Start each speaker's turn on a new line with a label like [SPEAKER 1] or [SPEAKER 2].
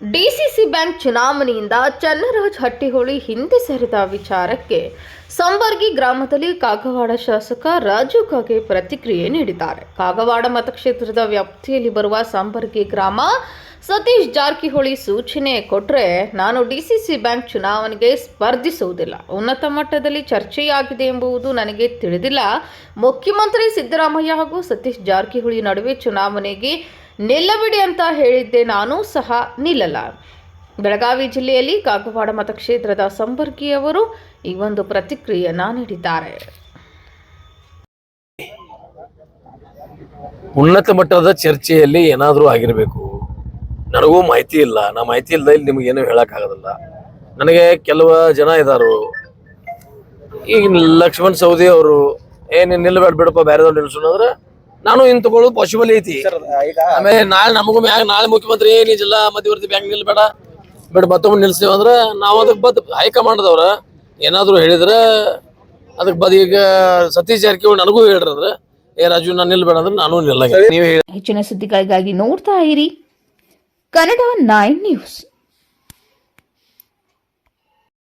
[SPEAKER 1] DCC bank ಚುನಾವಣೆಯಿಂದ ಚನ್ನರಾಜ್ ಹಟ್ಟಿಹೊಳಿ ಹಿಂದೆ ಸರಿದ ವಿಚಾರಕ್ಕೆ ಸಂಬರ್ಗಿ ಗ್ರಾಮದಲ್ಲಿ ಕಾಗವಾಡ ಶಾಸಕ ರಾಜು ಕಾಗೆ ಪ್ರತಿಕ್ರಿಯೆ ನೀಡಿದ್ದಾರೆ. ಕಾಗವಾಡ ಮತಕ್ಷೇತ್ರದ ವ್ಯಾಪ್ತಿಯಲ್ಲಿ ಬರುವ ಸಂಬರ್ಗಿ ಗ್ರಾಮ ಸತೀಶ್ ಜಾರಕಿಹೊಳಿ ಸೂಚನೆ ಕೊಟ್ಟರೆ ನಾನು ಡಿಸಿಸಿ ಬ್ಯಾಂಕ್ ಚುನಾವಣೆಗೆ ಸ್ಪರ್ಧಿಸುವುದಿಲ್ಲ. ಉನ್ನತ ಮಟ್ಟದಲ್ಲಿ ಚರ್ಚೆಯಾಗಿದೆ ಎಂಬುದು ನನಗೆ ತಿಳಿದಿಲ್ಲ. ಮುಖ್ಯಮಂತ್ರಿ ಸಿದ್ದರಾಮಯ್ಯ ಹಾಗೂ ಸತೀಶ್ ಜಾರಕಿಹೊಳಿ ನಡುವೆ ಚುನಾವಣೆಗೆ ನಿಲ್ಲಬಿಡಿ ಅಂತ ಹೇಳಿದ್ದೆ ನಾನು, ಸಹ ನಿಲ್ಲಲ್ಲ. ಬೆಳಗಾವಿ ಜಿಲ್ಲೆಯಲ್ಲಿ ಕಾಗವಾಡ ಮತಕ್ಷೇತ್ರದ ಸಂಪರ್ಕಿಯವರು ಈ ಒಂದು ಪ್ರತಿಕ್ರಿಯೆಯನ್ನ ನೀಡಿದ್ದಾರೆ.
[SPEAKER 2] ಉನ್ನತ ಮಟ್ಟದ ಚರ್ಚೆಯಲ್ಲಿ ಏನಾದರೂ ಆಗಿರಬೇಕು. ನನಗೂ ಮಾಹಿತಿ ಇಲ್ಲ. ನಾ ಮಾಹಿತಿ ಇಲ್ಲದೆ ಇಲ್ಲಿ ನಿಮಗೇನು ಹೇಳೋಕ್ಕಾಗೋದಿಲ್ಲ ನನಗೆ ಕೆಲವು ಜನ ಇದಾರು. ಈಗ ಲಕ್ಷ್ಮಣ್ ಸೌದಿ ಅವರು ಏನು ನಿಲ್ಲಬೇಡ ಬಿಡಪ್ಪ ಬೇರೆದವ್ರು ನಿಲ್ಸೋಣ ಅಂದ್ರೆ ನಾನು ಇನ್ ತಗೊಳ್ಳೋದು ಪಾಸಿಬಲ್ ಐತಿ ಆಮೇಲೆ ನಾಳೆ ನಮಗೂ ಮ್ಯಾಗ ನಾಳೆ ಮುಖ್ಯಮಂತ್ರಿ ನೀ ಜಿಲ್ಲಾ ಮಧ್ಯವರ್ತಿ ಬ್ಯಾಂಕ್ ನಿಲ್ಬೇಡ ಬಿಡ. ಮತ್ತೊಮ್ಮೆ ನಿಲ್ಸ್ತೀವಿ ಅಂದ್ರೆ ನಾವು ಅದಕ್ಕೆ ಬದ್ ಹೈಕಮಾಂಡ್ದವ್ರ ಏನಾದ್ರು ಹೇಳಿದ್ರೆ ಅದಕ್ಕೆ ಬದ್ ಈಗ ಸತೀಶ್ ಜಾರಕಿಹೊಳಿ ನನಗೂ ಹೇಳ್ರಿ ಅಂದ್ರೆ ಏ ರಾಜು ನಾನು ನಿಲ್ಬೇಡ ಅಂದ್ರೆ ನಾನು ನಿಲ್ಲ ನೀವು ಹೇಳಿ
[SPEAKER 1] ಹೆಚ್ಚಿನ ಸುದ್ದಿಗಳಿಗಾಗಿ ನೋಡ್ತಾ ಇರಿ. Kannada nine news.